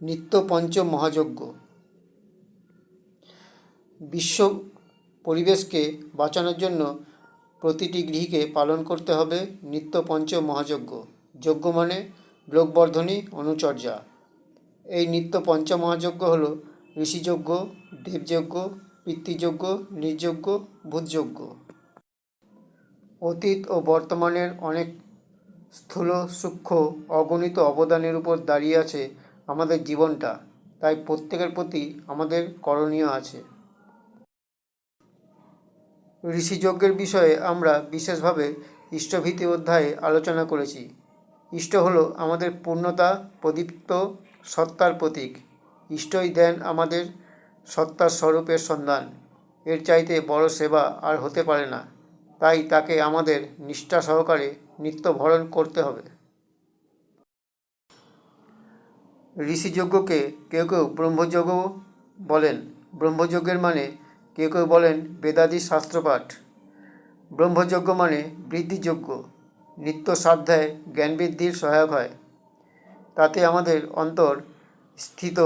নিত্য পঞ্চ মহাযজ্ঞ বিশ্ব পরিবেশকে বাঁচানোর জন্য প্রতিটি গৃহীকে পালন করতে হবে নিত্য পঞ্চ মহাযজ্ঞ যজ্ঞ মানে লোকবর্ধনী অনুচর্যা। এই নিত্য পঞ্চ মহাযজ্ঞ হল ঋষিযজ্ঞ, দেবযজ্ঞ, পিতৃযজ্ঞ, নির্যজ্ঞ, ভূতযজ্ঞ। অতীত ও বর্তমানের অনেক স্থূল সূক্ষ্ম অগণিত অবদানের উপর দাঁড়িয়ে আছে আমাদের জীবনটা, তাই প্রত্যেকের প্রতি আমাদের করণীয় আছে। ঋষিযজ্ঞের বিষয়ে আমরা বিশেষভাবে ইষ্টভীতি অধ্যায়ে আলোচনা করেছি। ইষ্ট হল আমাদের পূর্ণতা, প্রদীপ্ত, সত্তার প্রতীক। ইষ্টই দেন আমাদের সত্তার স্বরূপের সন্ধান। এর চাইতে বড় সেবা আর হতে পারে না। তাই তাকে আমাদের নিষ্ঠা সহকারে নিত্য ভরণ করতে হবে। ঋষিযজ্ঞকে কেউ কেউ ব্রহ্মযজ্ঞ বলেন। ব্রহ্মযজ্ঞের মানে কেউ কেউ বলেন বেদাদি শাস্ত্রপাঠ। ব্রহ্মযজ্ঞ মানে বৃদ্ধিযজ্ঞ। নিত্য সাধ্যায় জ্ঞান বৃদ্ধির সহায়ক হয়। তাতে আমাদের অন্তর স্থিত।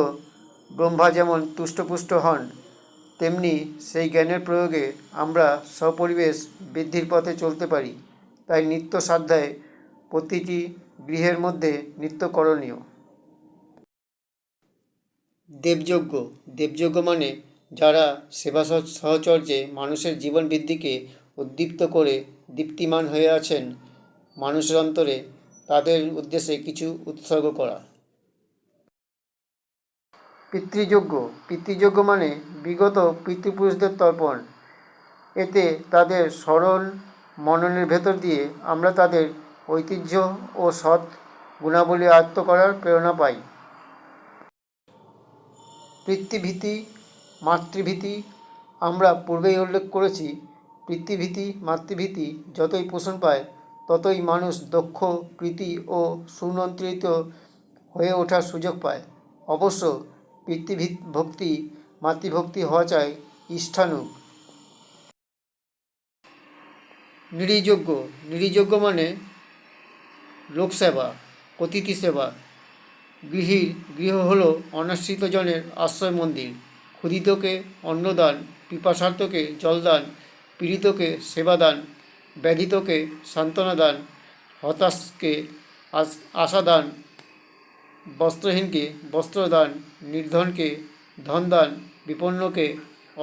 ব্রহ্মা যেমন তুষ্টপুষ্ট হন, তেমনি সেই জ্ঞানের প্রয়োগে আমরা স্বপরিবেশ বৃদ্ধির পথে চলতে পারি। তাই নিত্য সাধ্যায় প্রতিটি গৃহের মধ্যে নিত্য করণীয়। দেবযজ্ঞ। দেবযজ্ঞ মানে যারা সেবা সহচর্যে মানুষের জীবন বৃদ্ধিকে উদ্দীপ্ত করে দীপ্তিমান হয়ে আছেন মানুষের অন্তরে, তাদের উদ্দেশ্যে কিছু উৎসর্গ করা। পিতৃযজ্ঞ। পিতৃযজ্ঞ মানে বিগত পিতৃপুরুষদের তর্পণ। এতে তাদের সরল মননের ভেতর দিয়ে আমরা তাদের ঐতিহ্য ও সৎ গুণাবলী আয়ত্ত করার প্রেরণা পাই। পিতৃভীতি, মাতৃভীতি। আমরা পূর্বেই উল্লেখ করেছি, পিতৃভীতি, মাতৃভীতি যতই পোষণ পায়, ততই মানুষ দক্ষ কৃতি ও সুনিয়ন্ত্রিত হয়ে ওঠার সুযোগ পায়। অবশ্য পিতৃভী ভক্তি, মাতৃভক্তি হওয়া চাই ইষ্ঠানুগ নিরীযজ্ঞ নিরীযজ্ঞ মানে লোকসেবা, অতিথি সেবা। গৃহীর গৃহ হল অনাশ্রিত জনের আশ্রয় মন্দির। ক্ষুদিতকে অন্নদান, পিপাসার্থকে জলদান, পীড়িতকে সেবাদান, ব্যাধিতকে সান্ত্বনা দান হতাশকে আশাদান, বস্ত্রহীনকে বস্ত্রদান, নির্ধনকে ধনদান, বিপন্নকে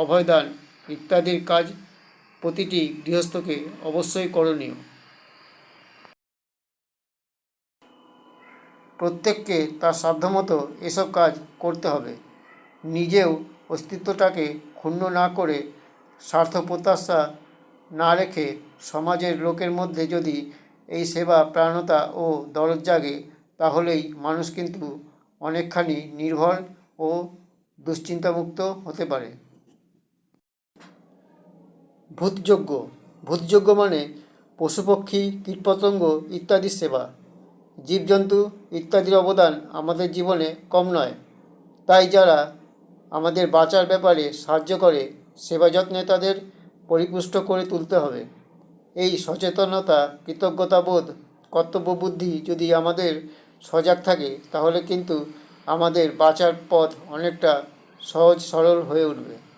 অভয়দান ইত্যাদির কাজ প্রতিটি গৃহস্থকে অবশ্যই করণীয়। প্রত্যেককে তার সাধ্যমতো এসব কাজ করতে হবে। নিজেও অস্তিত্বটাকে ক্ষুণ্ণ না করে স্বার্থ প্রত্যাশা না রেখে সমাজের লোকের মধ্যে যদি এই সেবা, প্রাণতা ও দরদ জাগে, তাহলেই মানুষ কিন্তু অনেকখানি নির্ভর ও দুশ্চিন্তামুক্ত হতে পারে। ভূতযজ্ঞ। ভূতযজ্ঞ মানে পশুপক্ষী, কীটপতঙ্গ ইত্যাদির সেবা। জীবজন্তু ইত্যাদির অবদান আমাদের জীবনে কম নয়। তাই যারা আমাদের বাঁচার ব্যাপারে সাহায্য করে, সেবা যত্নে তাদের পরিপুষ্ট করে তুলতে হবে। এই সচেতনতা, কৃতজ্ঞতাবোধ, কর্তব্যবুদ্ধি যদি আমাদের সজাগ থাকে, তাহলে কিন্তু আমাদের বাঁচার পথ অনেকটা সহজ সরল হয়ে উঠবে।